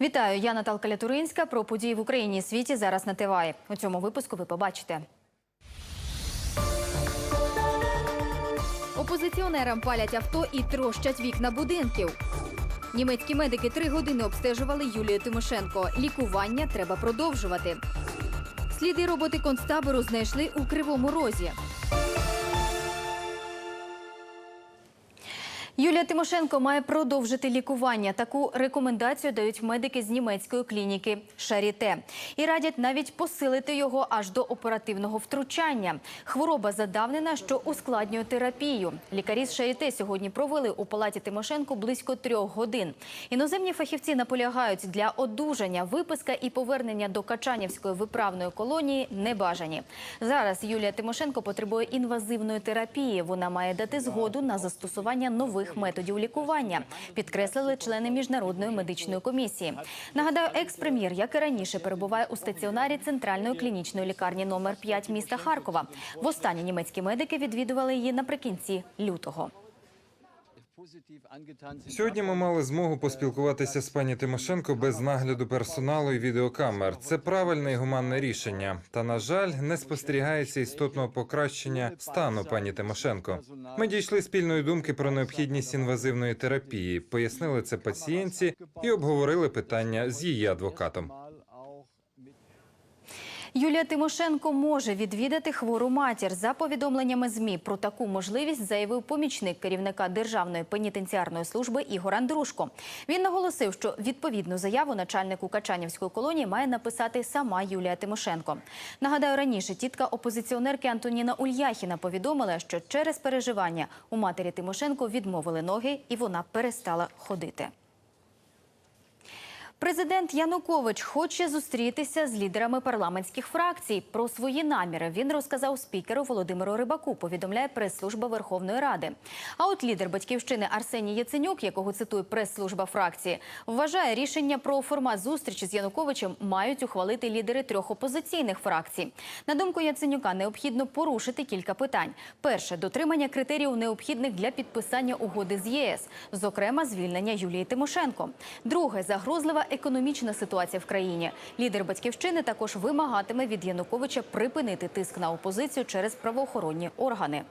Вітаю, я Наталка Лятуринська. Про події в Україні і світі зараз на ТВА. У цьому випуску ви побачите. Опозиціонерам палять авто і трощать вікна будинків. Німецькі медики три години обстежували Юлію Тимошенко. Лікування треба продовжувати. Сліди роботи концтабору знайшли у Кривому Розі. Юлія Тимошенко має продовжити лікування. Таку рекомендацію дають медики з німецької клініки Шаріте і радять навіть посилити його аж до оперативного втручання. Хвороба задавнена, що ускладнює терапію. Лікарі з Шаріте сьогодні провели у палаті Тимошенко близько трьох годин. Іноземні фахівці наполягають для одужання виписка і повернення до Качанівської виправної колонії небажані. Зараз Юлія Тимошенко потребує інвазивної терапії. Вона має дати згоду на застосування нових методів лікування, підкреслили члени міжнародної медичної комісії. Нагадаю, екс-прем'єр, як і раніше, перебуває у стаціонарі центральної клінічної лікарні номер 5 міста Харкова. Востаннє німецькі медики відвідували її наприкінці лютого. Сьогодні ми мали змогу поспілкуватися з пані Тимошенко без нагляду персоналу і відеокамер. Це правильне і гуманне рішення. Та на жаль, не спостерігається істотного покращення стану пані Тимошенко. Ми дійшли спільної думки про необхідність інвазивної терапії, пояснили це пацієнтці і обговорили питання з її адвокатом. Юлія Тимошенко може відвідати хвору матір. За повідомленнями ЗМІ про таку можливість заявив помічник керівника Державної пенітенціарної служби Ігор Андрушко. Він наголосив, що відповідну заяву начальнику Качанівської колонії має написати сама Юлія Тимошенко. Нагадаю, раніше тітка опозиціонерки Антоніна Ульяхіна повідомила, що через переживання у матері Тимошенко відмовили ноги і вона перестала ходити. Президент Янукович хоче зустрітися з лідерами парламентських фракцій. Про свої наміри він розказав спікеру Володимиру Рибаку. Повідомляє прес-служба Верховної Ради. А от лідер батьківщини Арсеній Яценюк, якого цитує прес-служба фракції, вважає рішення про формат зустрічі з Януковичем мають ухвалити лідери трьох опозиційних фракцій. На думку Яценюка, необхідно порушити кілька питань: перше дотримання критеріїв необхідних для підписання угоди з ЄС, зокрема звільнення Юлії Тимошенко. Друге загрозлива економічна ситуація в країні. Лідер батьківщини також вимагатиме від Януковича припинити тиск на опозицію через правоохоронні органи.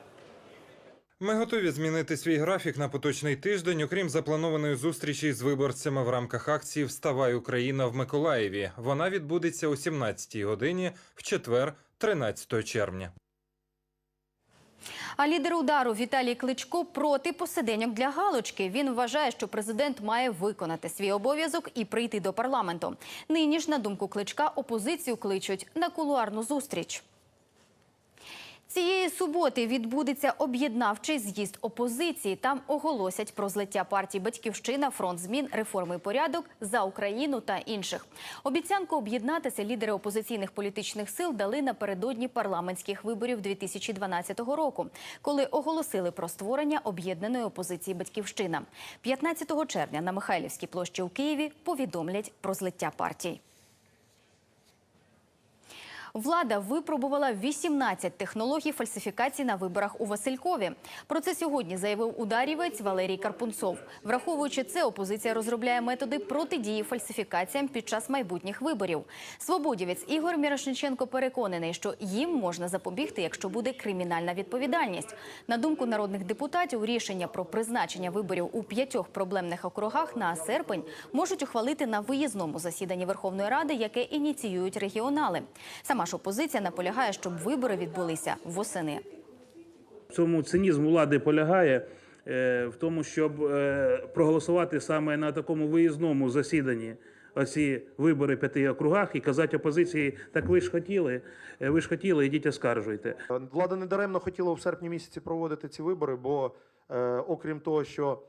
Ми готові змінити свій графік на поточний тиждень, окрім запланованої зустрічі з виборцями в рамках акції Вставай Україна в Миколаєві. Вона відбудеться о 17-й годині в четвер, 13 червня. А лідер удару Віталій Кличко проти посиденьок для галочки. Він вважає, що президент має виконати свій обов'язок і прийти до парламенту. Нині ж, на думку Кличка, опозицію кличуть на кулуарну зустріч. Цієї суботи відбудеться об'єднавчий з'їзд опозиції. Там оголосять про злиття партій Батьківщина, фронт змін, реформи і порядок за Україну та інших. Обіцянку об'єднатися лідери опозиційних політичних сил дали напередодні парламентських виборів 2012 року, коли оголосили про створення об'єднаної опозиції Батьківщина. 15 червня на Михайлівській площі у Києві повідомлять про злиття партій. Влада випробувала 18 технологій фальсифікації на виборах у Василькові. Про це сьогодні заявив ударівець Валерій Карпунцов. Враховуючи це, опозиція розробляє методи протидії фальсифікаціям під час майбутніх виборів. Свободівець Ігор Мірошниченко переконаний, що їм можна запобігти, якщо буде кримінальна відповідальність. На думку народних депутатів, рішення про призначення виборів у п'ятьох проблемних округах на серпень можуть ухвалити на виїзному засіданні Верховної Ради, яке ініціюють регіонали. Сама ж опозиція наполягає, щоб вибори відбулися восени. В цьому цинізм влади полягає е, в тому, щоб е, проголосувати саме на такому виїзному засіданні оці вибори в п'яти округах і казати опозиції, так ви ж хотіли, е, ви ж хотіли, ідіть оскаржуйте. Влада недаремно хотіла в серпні місяці проводити ці вибори, бо е, окрім того, що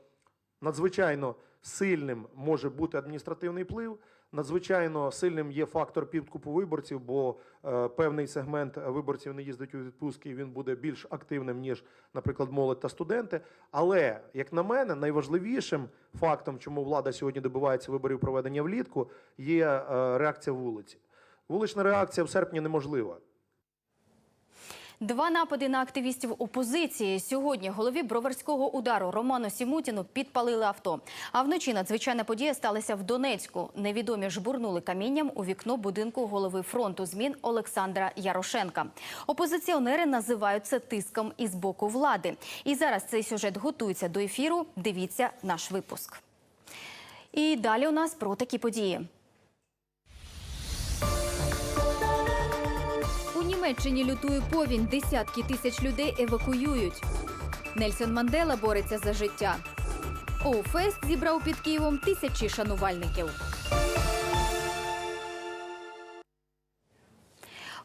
надзвичайно сильним може бути адміністративний вплив, надзвичайно сильним є фактор підкупу виборців, бо е, певний сегмент виборців не їздить у відпустки, і він буде більш активним, ніж, наприклад, молодь та студенти. Але, як на мене, найважливішим фактом, чому влада сьогодні добивається виборів проведення влітку, є е, реакція вулиці. Вулична реакція в серпні неможлива. Два напади на активістів опозиції. Сьогодні голові броварського удару Роману Сімутіну підпалили авто. А вночі надзвичайна подія сталася в Донецьку. Невідомі жбурнули камінням у вікно будинку голови фронту змін Олександра Ярошенка. Опозиціонери називають це тиском із боку влади. І зараз цей сюжет готується до ефіру. Дивіться наш випуск. І далі у нас про такі події. Німеччині лютує повінь. Десятки тисяч людей евакуюють. Нельсон Мандела бореться за життя. Оуфест зібрав під Києвом тисячі шанувальників.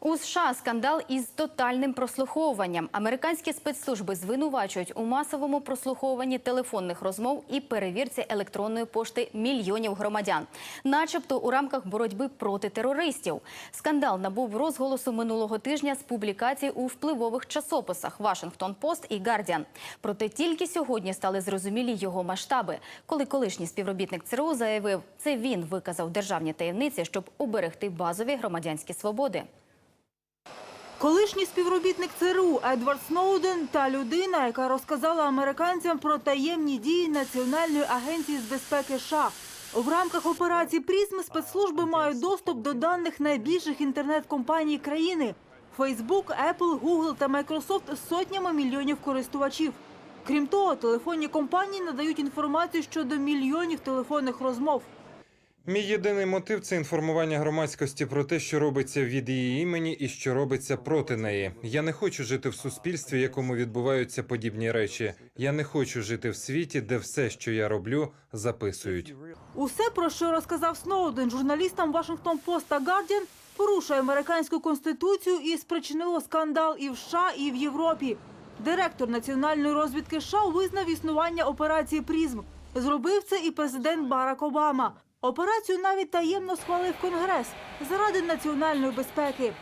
У США скандал із тотальним прослуховуванням. Американські спецслужби звинувачують у масовому прослуховуванні телефонних розмов і перевірці електронної пошти мільйонів громадян, начебто у рамках боротьби проти терористів. Скандал набув розголосу минулого тижня з публікацій у впливових часописах Вашингтон Пост і Гардіан. Проте тільки сьогодні стали зрозумілі його масштаби, коли колишній співробітник ЦРУ заявив, це він виказав державні таємниці, щоб уберегти базові громадянські свободи. Колишній співробітник ЦРУ Едвард Сноуден та людина, яка розказала американцям про таємні дії Національної агенції з безпеки США. В рамках операції «Прізм» спецслужби мають доступ до даних найбільших інтернет-компаній країни – Facebook, Apple, Google та Microsoft з сотнями мільйонів користувачів. Крім того, телефонні компанії надають інформацію щодо мільйонів телефонних розмов. Мій єдиний мотив це інформування громадськості про те, що робиться від її імені і що робиться проти неї. Я не хочу жити в суспільстві, якому відбуваються подібні речі. Я не хочу жити в світі, де все, що я роблю, записують. Усе, про що розказав Сноуден журналістам Вашингтон Пост та Гардіан, порушує американську конституцію і спричинило скандал і в США, і в Європі. Директор національної розвідки США визнав існування операції «Прізм». Зробив це і президент Барак Обама. Операцію навіть таємно схвалив Конгрес заради національної безпеки.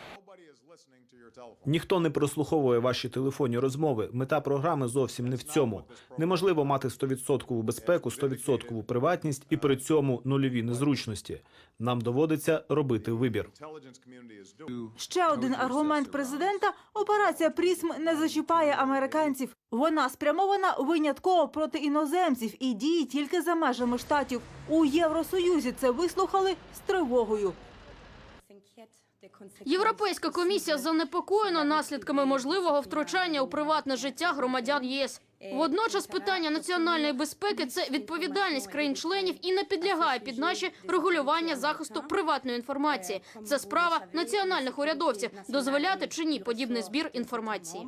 Ніхто не прослуховує ваші телефонні розмови. Мета програми зовсім не в цьому. Неможливо мати 100% безпеку, 100% приватність і при цьому нульові незручності. Нам доводиться робити вибір. Ще один аргумент президента – операція «Прізм» не зачіпає американців. Вона спрямована винятково проти іноземців і діє тільки за межами штатів. У Євросоюзі це вислухали з тривогою. Європейська комісія занепокоєна наслідками можливого втручання у приватне життя громадян ЄС. Водночас питання національної безпеки це відповідальність країн-членів і не підлягає під наші регулювання захисту приватної інформації. Це справа національних урядовців дозволяти чи ні подібний збір інформації.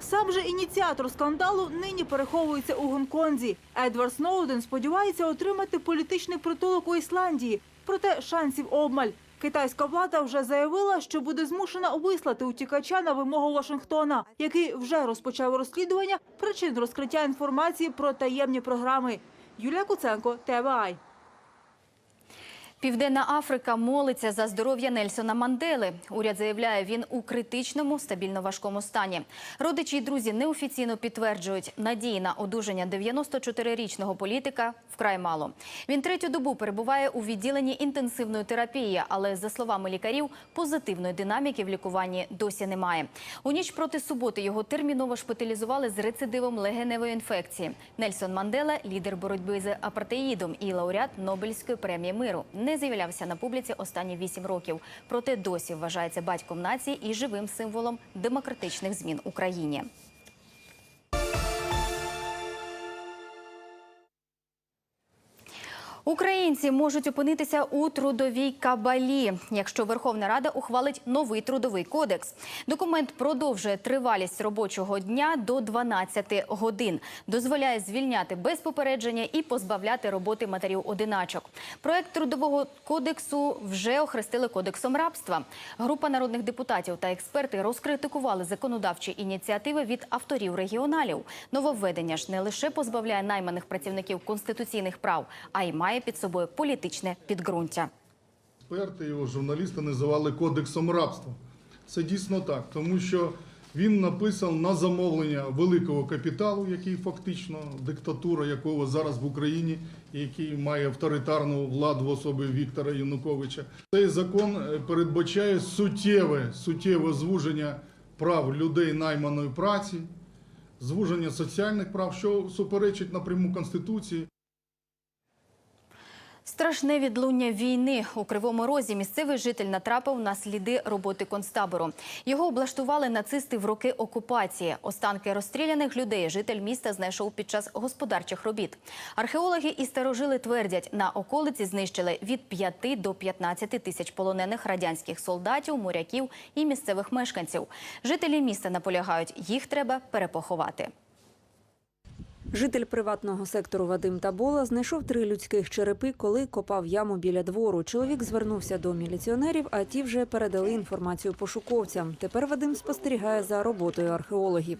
Сам же ініціатор скандалу нині переховується у Гонконзі. Едвард Сноуден сподівається отримати політичний притулок у Ісландії. Проте шансів обмаль. Китайська влада вже заявила, що буде змушена вислати утікача на вимогу Вашингтона, який вже розпочав розслідування причин розкриття інформації про таємні програми. Юлія Куценко, ТВАЙ. Південна Африка молиться за здоров'я Нельсона Мандели. Уряд заявляє, він у критичному, стабільно важкому стані. Родичі й друзі неофіційно підтверджують, надії на одужання 94-річного політика вкрай мало. Він третю добу перебуває у відділенні інтенсивної терапії, але за словами лікарів, позитивної динаміки в лікуванні досі немає. У ніч проти суботи його терміново шпиталізували з рецидивом легеневої інфекції. Нельсон Мандела, лідер боротьби з апартеїдом і лауреат Нобелівської премії миру, не з'являвся на публіці останні вісім років. Проте досі вважається батьком нації і живим символом демократичних змін Україні. Українці можуть опинитися у трудовій кабалі, якщо Верховна Рада ухвалить новий трудовий кодекс. Документ продовжує тривалість робочого дня до 12 годин, дозволяє звільняти без попередження і позбавляти роботи матерів-одиначок. Проект трудового кодексу вже охрестили кодексом рабства. Група народних депутатів та експерти розкритикували законодавчі ініціативи від авторів регіоналів. Нововведення ж не лише позбавляє найманих працівників конституційних прав, а й має під собою політичне підґрунтя. Експерти його журналісти називали кодексом рабства. Це дійсно так, тому що Він написан на замовлення великого капіталу, який фактично диктатура якого зараз в Україні, який має авторитарну владу в особі Віктора Януковича. Цей закон е, передбачає суттєве, суттєве звуження прав людей найманої праці, звуження соціальних прав, що суперечить напряму Конституції. Страшне відлуння війни у Кривому Розі місцевий житель натрапив на сліди роботи концтабору. Його облаштували нацисти в роки окупації. Останки розстріляних людей житель міста знайшов під час господарчих робіт. Археологи і старожили твердять, на околиці знищили від 5 до 15 тисяч полонених радянських солдатів, моряків і місцевих мешканців. Жителі міста наполягають, їх треба перепоховати. Житель приватного сектору Вадим Табола знайшов три людських черепи, коли копав яму біля двору. Чоловік звернувся до міліціонерів, а ті вже передали інформацію пошуковцям. Тепер Вадим спостерігає за роботою археологів.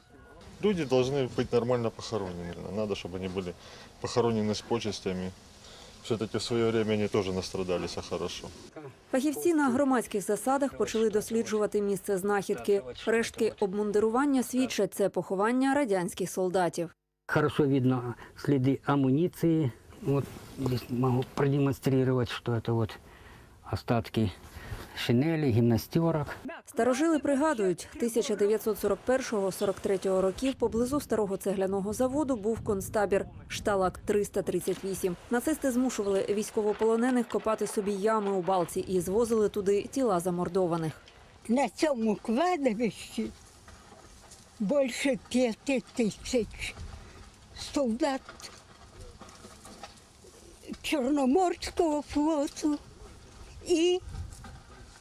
Люди должны быть нормально похоронены. Надо, чтобы они были похоронены с почестями. Все-таки в свое время они тоже настрадались, а хорошо. Фахівці на громадських засадах почали досліджувати місце знахідки. Рештки обмундирування свідчать це поховання радянських солдатів. Хорошо видно следы амуниции. Вот здесь могу продемонстрировать, что это вот остатки шинели, гимнастерок. Старожили пригадують, 1941-43 років поблизу старого цегляного заводу був концтабір Шталак 338. Нацисти змушували військовополонених копати собі ями у балці і звозили туди тіла замордованих. На цьому кладовищі більше п'яти тисяч солдат Чорноморського флоту і,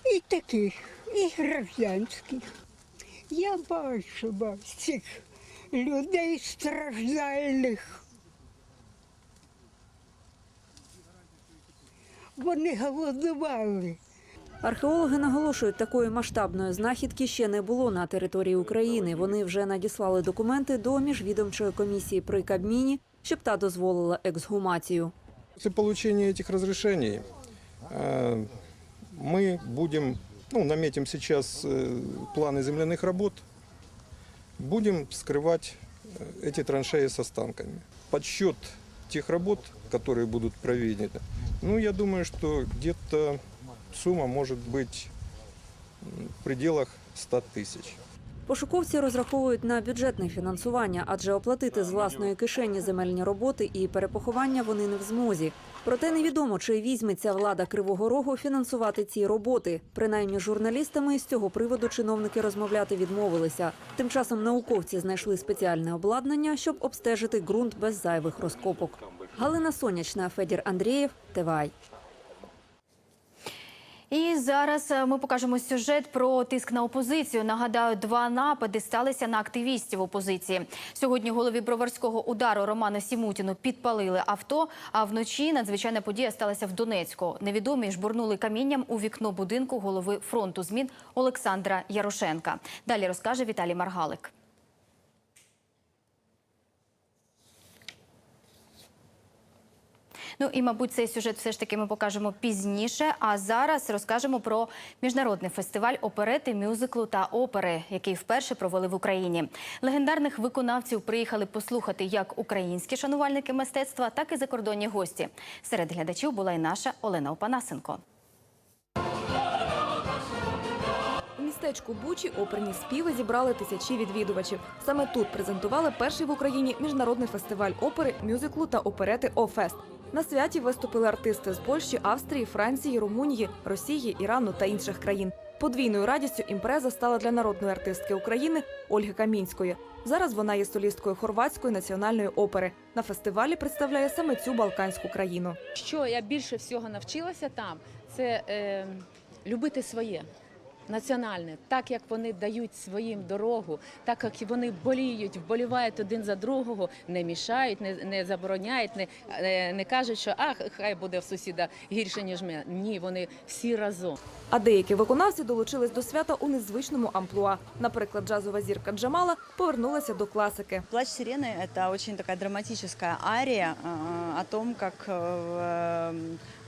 і таких, і гражданських. Я бачила цих людей страждальних. Вони голодували. Археологи наголошують, такої масштабної знахідки ще не було на території України. Вони вже надіслали документи до міжвідомчої комісії при Кабміні, щоб та дозволила ексгумацію. После получения этих разрешений э, мы будем, ну, наметим сейчас э, планы земляных работ, будем скрывать э, эти траншеи с останками. Подсчет тех работ, которые будут проведены, ну, я думаю, что где-то сумма может быть в пределах 100 тысяч. Пошуковці розраховують на бюджетне фінансування, адже оплатити з власної кишені земельні роботи і перепоховання вони не в змозі. Проте невідомо, чи візьметься влада Кривого Рогу фінансувати ці роботи. Принаймні, журналістами з цього приводу чиновники розмовляти відмовилися. Тим часом науковці знайшли спеціальне обладнання, щоб обстежити ґрунт без зайвих розкопок. Галина Сонячна, Федір Андрієв, ТВАЙ. І зараз е, ми покажемо сюжет про тиск на опозицію. Нагадаю, два напади сталися на активістів опозиції. Сьогодні голові броварського удару Роману Сімутіну підпалили авто. А вночі надзвичайна подія сталася в Донецьку. Невідомі жбурнули камінням у вікно будинку голови фронту змін Олександра Ярошенка. Далі розкаже Віталій Маргалик. Ну і мабуть, цей сюжет все ж таки ми покажемо пізніше. А зараз розкажемо про міжнародний фестиваль оперети, мюзиклу та опери, який вперше провели в Україні. Легендарних виконавців приїхали послухати як українські шанувальники мистецтва, так і закордонні гості. Серед глядачів була і наша Олена Опанасенко. Містечку Бучі оперні співи зібрали тисячі відвідувачів. Саме тут презентували перший в Україні міжнародний фестиваль опери, мюзиклу та оперети «Офест». На святі виступили артисти з Польщі, Австрії, Франції, Румунії, Росії, Ірану та інших країн. Подвійною радістю імпреза стала для народної артистки України Ольги Камінської. Зараз вона є солісткою хорватської національної опери. На фестивалі представляє саме цю балканську країну. Що я більше всього навчилася там, це е, любити своє Національне, так як вони дають своїм дорогу, так як вони боліють, вболівають один за другого, не мішають, не, не забороняють, не, не, не кажуть, що ах, хай буде в сусіда гірше ніж мене. Ні, вони всі разом. А деякі виконавці долучились до свята у незвичному амплуа. Наприклад, джазова зірка Джамала повернулася до класики. Плач сирены – это очень такая драматическая ария э, о том, как э,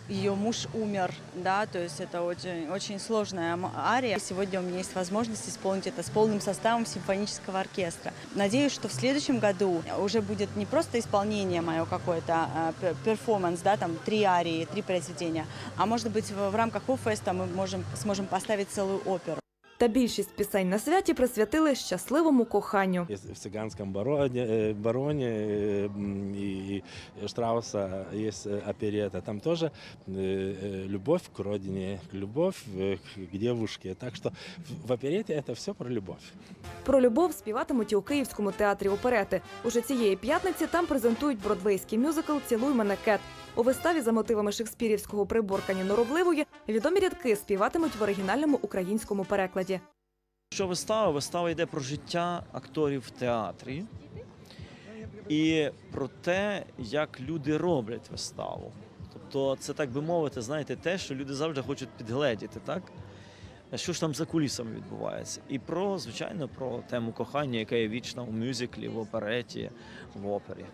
ее муж умер, да, то есть это очень, очень сложная м- ария. Сегодня у меня есть возможность исполнить это с полным составом симфонического оркестра. Надеюсь, что в следующем году уже будет не просто исполнение мое какое-то, а, пер- перформанс, да, там три арии, три произведения, а может быть в, в рамках Офеста мы можем, сможем поставить целую оперу. Та більшість пісень на святі присвятили щасливому коханню. Есть в цыганском бароне, э, бароне э, м, и и Штрауса есть э, оперета. Там тоже э, э, любовь к родине, любовь э, к к девушке. Так что в- в оперете это все про любовь. Про любов співатимуть і у Київському театрі оперети. Уже цієї п'ятниці там презентують бродвейський мюзикл Цілуй мене кет. У виставі за мотивами шекспірівського приборкання норовливої відомі рядки співатимуть в оригінальному українському перекладі. Що вистава? Вистава йде про життя акторів в театрі і про те, як люди роблять виставу. Тобто, це так би мовити, знаєте, те, що люди завжди хочуть підгледіти, так? Що ж там за кулісами відбувається? І про, звичайно, про тему кохання, яка є вічна у мюзиклі, в опереті, в опері.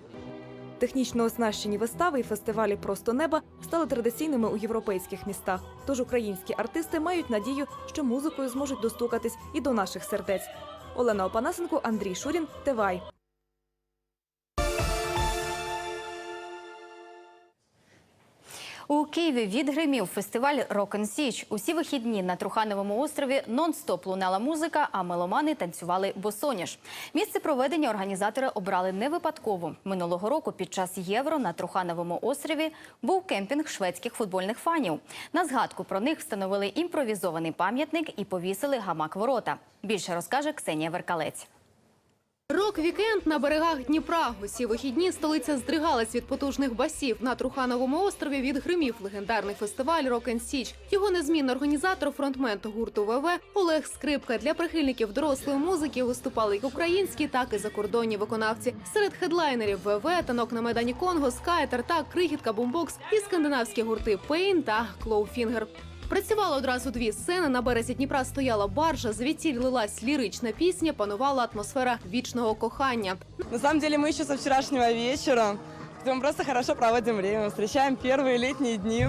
Технічно оснащені вистави і фестивалі Просто неба стали традиційними у європейських містах. Тож українські артисти мають надію, що музикою зможуть достукатись і до наших сердець. Олена Опанасенко, Андрій Шурін, Тевай. У Києві відгримів фестиваль Рок Січ. Усі вихідні на Трухановому острові нон-стоп лунала музика, а меломани танцювали босоніж. Місце проведення організатори обрали не випадково. Минулого року під час євро на Трухановому острові був кемпінг шведських футбольних фанів. На згадку про них встановили імпровізований пам'ятник і повісили гамак ворота. Більше розкаже Ксенія Веркалець. Рок-вікенд на берегах Дніпра. Усі вихідні столиця здригалась від потужних басів. На Трухановому острові відгримів легендарний фестиваль Рок Січ. Його незмінний організатор, фронтмен гурту ВВ Олег Скрипка. Для прихильників дорослої музики виступали як українські, так і закордонні виконавці. Серед хедлайнерів ВВ, танок на медані Конго, Скайтер та крихітка бумбокс і скандинавські гурти Пейн та Клоуфінгер. Працювало одразу дві сцени. На березі Дніпра стояла баржа, звідтіль лилась лірична пісня, панувала атмосфера вічного кохання. На самом деле мы еще со вчерашнего вечера. Мы просто хорошо проводим время, встречаем первые летние дни.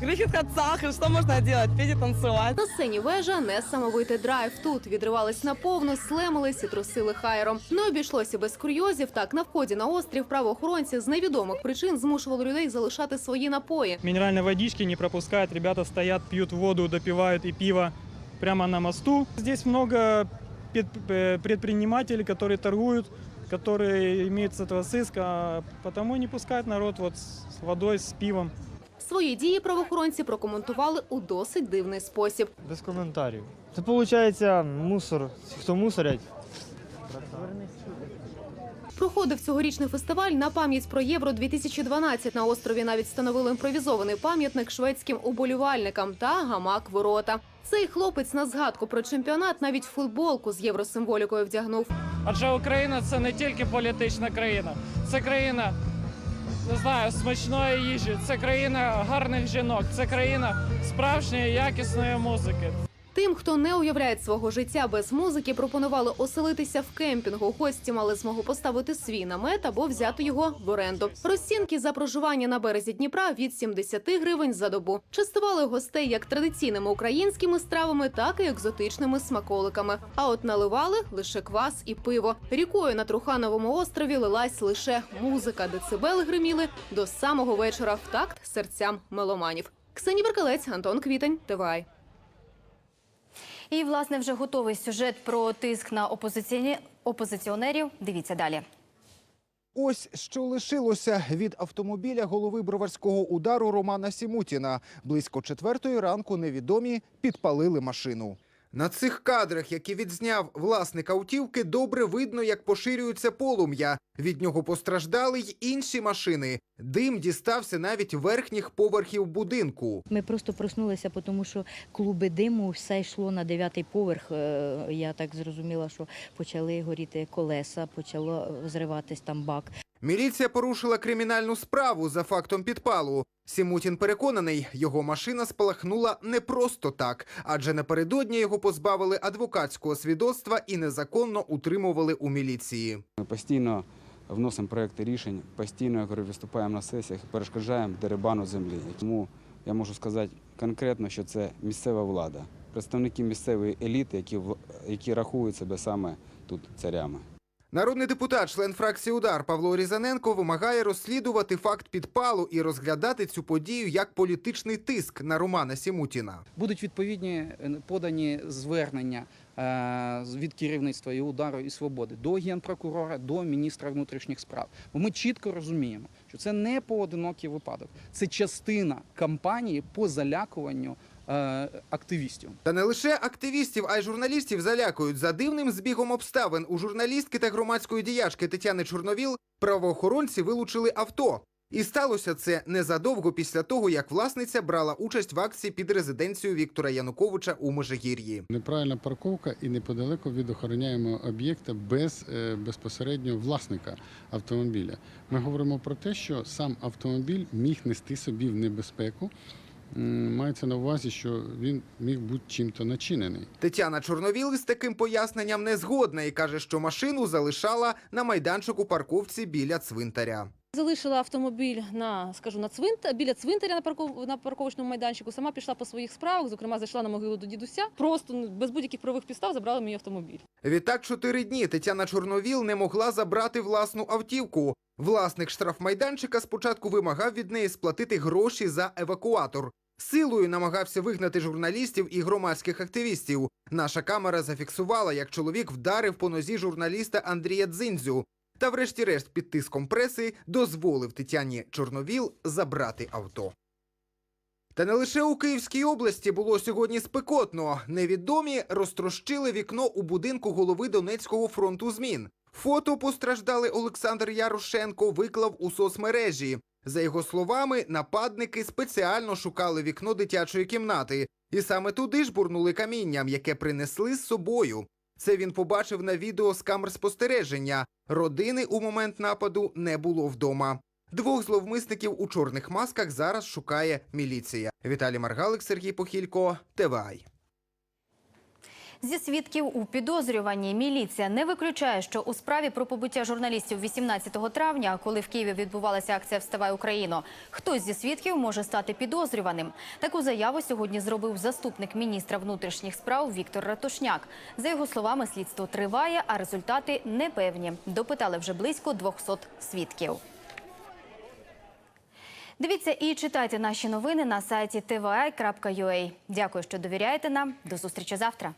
Кричит кацах, и что можно делать? Петь и танцевать. На сцені вежа несамовитий драйв. Тут відривались наповну, слемились і трусили хайром. Не обійшлося без курйозів. Так на вході на острів правоохоронці з невідомих причин змушували людей залишати свої напої. Минеральной водички не пропускают, ребята стоят, пьют воду, допивают и пиво прямо на мосту. Здесь много пед- э, предпринимателей, которые торгуют, которые имеют с этого сыск, а потому не пускают народ вот с водой, с пивом. Свої дії правоохоронці прокоментували у досить дивний спосіб. Без коментарів. Це виходить мусор. Хто мусорять? Проходив цьогорічний фестиваль на пам'ять про Євро 2012 На острові навіть встановили імпровізований пам'ятник шведським уболівальникам та гамак ворота. Цей хлопець на згадку про чемпіонат навіть футболку з євросимволікою вдягнув. Адже Україна це не тільки політична країна, це країна, не знаю, смачної їжі, це країна гарних жінок, це країна справжньої якісної музики. Тим, хто не уявляє свого життя без музики, пропонували оселитися в кемпінгу. Гості мали змогу поставити свій намет або взяти його в оренду. Розцінки за проживання на березі Дніпра від 70 гривень за добу. Частували гостей як традиційними українськими стравами, так і екзотичними смаколиками. А от наливали лише квас і пиво. Рікою на Трухановому острові лилась лише музика. Децибели гриміли до самого вечора в такт серцям меломанів. Ксенія Веркалець, Антон Квітень, ТВАЙ. І, власне, вже готовий сюжет про тиск на опозиціоні... опозиціонерів. Дивіться далі. Ось що лишилося від автомобіля голови броварського удару Романа Сімутіна. Близько четвертої ранку невідомі підпалили машину. На цих кадрах, які відзняв власник автівки, добре видно, як поширюється полум'я. Від нього постраждали й інші машини. Дим дістався навіть верхніх поверхів будинку. Ми просто проснулися, тому що клуби диму все йшло на дев'ятий поверх. Е, Я так зрозуміла, що почали горіти колеса, почало зриватись там бак. Міліція порушила кримінальну справу за фактом підпалу. Сімутін переконаний, його машина спалахнула не просто так, адже напередодні його позбавили адвокатського свідоцтва і незаконно утримували у міліції. Ми Постійно вносимо проекти рішень, постійно я говорю, виступаємо на сесіях, перешкоджаємо дерибану землі. Тому я можу сказати конкретно, що це місцева влада, представники місцевої еліти, які, які рахують себе саме тут царями. Народний депутат, член фракції Удар Павло Різаненко вимагає розслідувати факт підпалу і розглядати цю подію як політичний тиск на Романа Сімутіна. Будуть відповідні е, подані звернення е, від керівництва і удару і свободи до генпрокурора, до міністра внутрішніх справ. Бо ми чітко розуміємо, що це не поодинокий випадок, це частина кампанії по залякуванню активістів. Та не лише активістів, а й журналістів залякують за дивним збігом обставин. У журналістки та громадської діячки Тетяни Чорновіл правоохоронці вилучили авто. І сталося це незадовго після того, як власниця брала участь в акції під резиденцією Віктора Януковича у Межигір'ї. Неправильна парковка і неподалеку від охороняємого об'єкта без е, безпосередньо власника автомобіля. Ми говоримо про те, що сам автомобіль міг нести собі в небезпеку. Мається на увазі, що він міг бути чим-то начинений. Тетяна Чорновіл з таким поясненням не згодна і каже, що машину залишала на майданчику парковці біля цвинтаря. Залишила автомобіль на, скажу, на цвинта, біля цвинтаря на, парков, на парковочному майданчику. Сама пішла по своїх справах, зокрема, зайшла на могилу до дідуся. Просто ну, без будь-яких правових підстав забрали мій автомобіль. Відтак чотири дні Тетяна Чорновіл не могла забрати власну автівку. Власник штрафмайданчика спочатку вимагав від неї сплатити гроші за евакуатор. Силою намагався вигнати журналістів і громадських активістів. Наша камера зафіксувала, як чоловік вдарив по нозі журналіста Андрія Дзиндзю. Та, врешті-решт, під тиском преси дозволив Тетяні Чорновіл забрати авто. Та не лише у Київській області було сьогодні спекотно. Невідомі розтрощили вікно у будинку голови Донецького фронту змін. Фото постраждалий Олександр Ярошенко виклав у соцмережі. За його словами, нападники спеціально шукали вікно дитячої кімнати, і саме туди ж бурнули камінням, яке принесли з собою. Це він побачив на відео з камер спостереження. Родини у момент нападу не було вдома. Двох зловмисників у чорних масках зараз шукає міліція. Віталій Маргалик, Сергій Похілько, ТВАЙ. Зі свідків у підозрюванні міліція не виключає, що у справі про побиття журналістів 18 травня, коли в Києві відбувалася акція Вставай Україно, хтось зі свідків може стати підозрюваним. Таку заяву сьогодні зробив заступник міністра внутрішніх справ Віктор Ратушняк. За його словами, слідство триває, а результати непевні. Допитали вже близько 200 свідків. Дивіться і читайте наші новини на сайті tvi.ua. Дякую, що довіряєте нам. До зустрічі завтра.